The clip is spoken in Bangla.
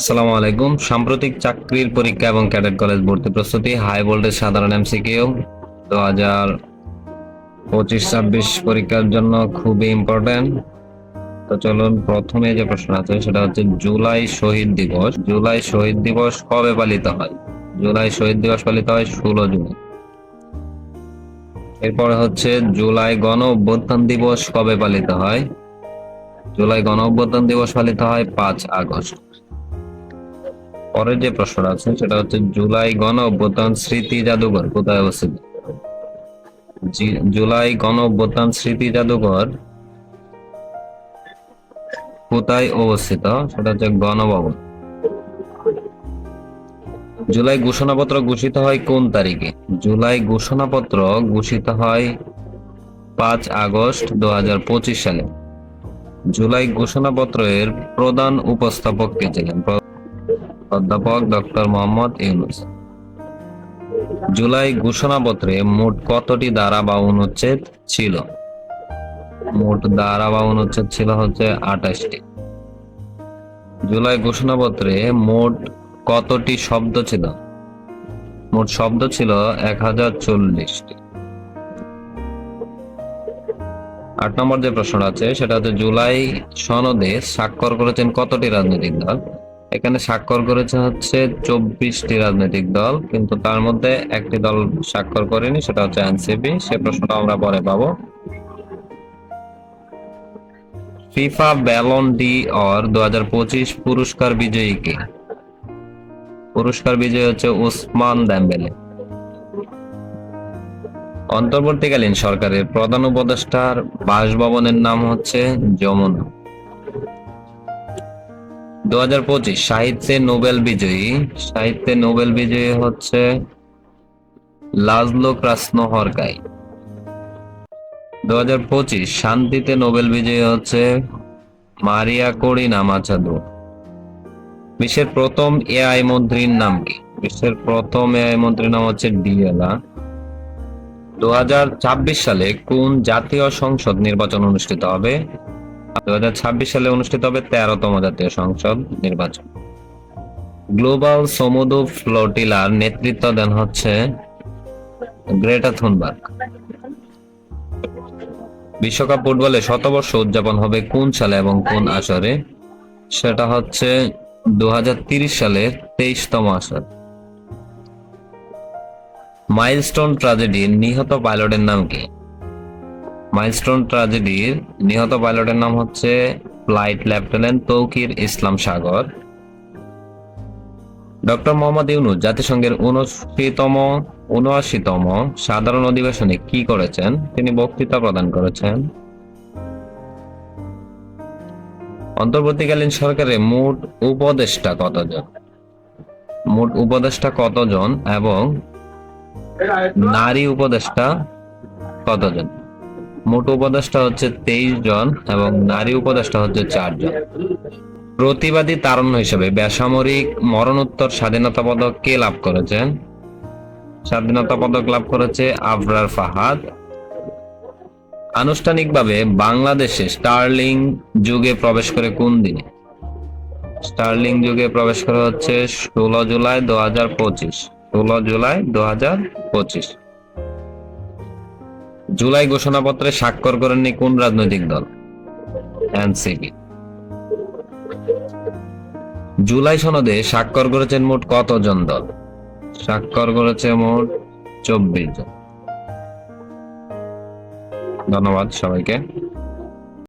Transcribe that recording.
আসসালামু আলাইকুম। সাম্প্রতিক চাকরির পরীক্ষা এবং ক্যাডেট কলেজ ভর্তি প্রস্তুতি হাই ভোল্টেজ সাধারণ এমসিকিউ। দু হাজার পঁচিশ ছাব্বিশ পরীক্ষার জন্য খুবই ইম্পর্টেন্ট তো চলুন, প্রথমে যে প্রশ্ন আছে, সেটা হচ্ছে জুলাই শহীদ দিবস। জুলাই শহীদ দিবস কবে পালিত হয়? জুলাই শহীদ দিবস পালিত হয় ষোলো জুন। এরপরে হচ্ছে, জুলাই গণ অভ্যুত্থান দিবস কবে পালিত হয়? জুলাই গণ অভ্যুত্থান দিবস পালিত হয় পাঁচ আগস্ট। পরের যে প্রশ্নটা আছে, সেটা হচ্ছে জুলাই গণ অভ্যুত্থান স্মৃতি জাদুঘর, কোথায় অবস্থিত? জুলাই গণ অভ্যুত্থান স্মৃতি জাদুঘর কোথায় অবস্থিত? সেটা হচ্ছে গণভবন। জুলাই ঘোষণাপত্র ঘোষিত হয় কোন তারিখে? জুলাই ঘোষণাপত্র ঘোষিত হয় পাঁচ আগস্ট দু হাজার পঁচিশ সালে। জুলাই ঘোষণাপত্রের প্রধান উপস্থাপক কে ছিলেন? অধ্যাপক ডক্টর মোহাম্মদ ইউনুস। জুলাই ঘোষণাপত্রে মোট কতটি ধারা বা অনুচ্ছেদ ছিল? মোট ধারা বা অনুচ্ছেদ ছিল হচ্ছে আঠাশটি। জুলাই ঘোষণাপত্রে মোট কতটি শব্দ ছিল? মোট শব্দ ছিল এক হাজার চল্লিশটি। আট নম্বর যে প্রশ্নটা আছে, সেটা হচ্ছে জুলাই সনদে স্বাক্ষর করেছেন কতটি রাজনৈতিক দল? এখানে স্বাক্ষর করেছে হচ্ছে চব্বিশটি রাজনৈতিক দল, কিন্তু তার মধ্যে একটি দল স্বাক্ষর করেনি, সেটা হচ্ছে এনসিপি। সে প্রশ্নটা আমরা পরে পাবো। ফিফা ব্যালন ডি অর দু হাজার পঁচিশ পুরস্কার বিজয়ী কে? পুরস্কার বিজয়ী হচ্ছে ওসমান দেম্বেলে। অন্তর্বর্তীকালীন সরকারের প্রধান উপদেষ্টার বাসভবনের নাম হচ্ছে যমুনা। দু হাজার পঁচিশ, সাহিত্যে নোবেল বিজয়ী। সাহিত্যে নোবেল বিজয়ী হচ্ছে লাজলো ক্রাসন হরকাই দু হাজার পঁচিশ, শান্তিতে নোবেল বিজয়ী হচ্ছে মারিয়া করিনা মাচাদু বিশ্বের প্রথম এআই মন্ত্রীর নাম কি? বিশ্বের প্রথম এআই মন্ত্রীর নাম হচ্ছে ডিএলা দু সালে কোন জাতীয় সংসদ নির্বাচন অনুষ্ঠিত হবে? দু হাজার ছাব্বিশ সালে অনুষ্ঠিত হবে তেরোতম জাতীয় সংসদ নির্বাচন। গ্লোবাল সমুদ্র ফ্লোটিলার নেতৃত্ব দেন হচ্ছে গ্রেটা থুনবার্গ। বিশ্বকাপ ফুটবলে শতবর্ষ উদযাপন হবে কোন সালে এবং কোন আসরে? সেটা হচ্ছে দু সালের তেইশতম আসর। মাইলস্টোন ট্রাজেডির নিহত পাইলটের নাম কি? মাইলস্টোন ট্রাজেডির নিহত পাইলটের নাম হচ্ছে flight lieutenant Tauqir Islam Sagar. Doctor Mohammad Yunus জাতিসংঘের উনআশিতম উনআশিতম সাধারণ অধিবেশনে কি করেছেন? তিনি বক্তৃতা প্রদান করেছেন। অন্তর্বর্তীকালীন সরকারে মোট উপদেষ্টা কতজন? মোট উপদেষ্টা কতজন এবং নারী উপদেষ্টা কতজন? মোট উপদেষ্টা হচ্ছে তেইশ জন এবং নারী উপদেষ্টা হচ্ছে চারজন প্রতিবাদী তারণ্য হিসেবে বেসামরিক মরণোত্তর স্বাধীনতা পদক কে লাভ করেছেন? স্বাধীনতা পদক লাভ করেছে আবরার ফাহাদ। আনুষ্ঠানিকভাবে বাংলাদেশে স্টার্লিং যুগে প্রবেশ করে কোন দিনে? স্টার্লিং যুগে প্রবেশ করে হচ্ছে ষোলো জুলাই দু হাজার পঁচিশ। ষোলো জুলাই দু হাজার পঁচিশ। জুলাই ঘোষণাপত্রে স্বাক্ষর করেননি কোন রাজনৈতিক দল? এনসিপি। জুলাই সনদে স্বাক্ষর করেছেন মোট কতজন দল? স্বাক্ষর করেছে মোট চব্বিশ জন। ধন্যবাদ সবাইকে।